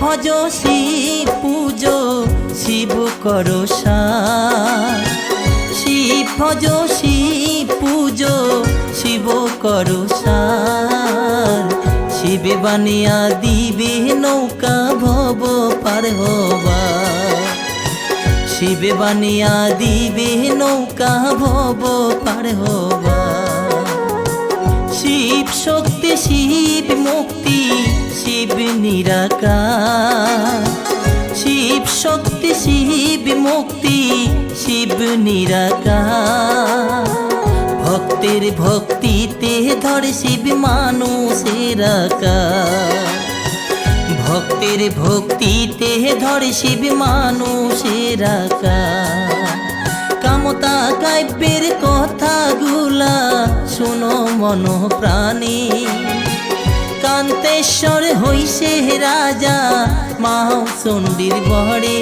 ভজ, শিব পুজো, শিব করো শিব ভজ, শিব পুজো, শিব করো শিবে বানিয়া দিবে নৌকা ভব পার হবা শিবে বানিয়া দিবে নৌকা ভব পার শিব শক্তি, শিব শিব নিরাকার। শিব শক্তি শিব মুক্তি শিব নিরাকার। ভক্তের ভক্তিতে ধরে শিব মানুষের ভক্তের ভক্তিতে ধরে শিব মানুষের কামতা কাব্যের কথাগুলা শুনো মন প্রাণী কান্তেশ্বর হইছে রাজা মা চণ্ডীর বড়ে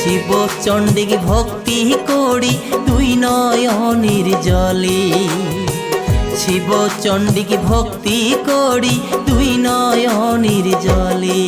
শিব চণ্ডীকে ভক্তি করি তুই নয়নের জলে। শিব চণ্ডীকে ভক্তি করি তুই নয়নের জলে।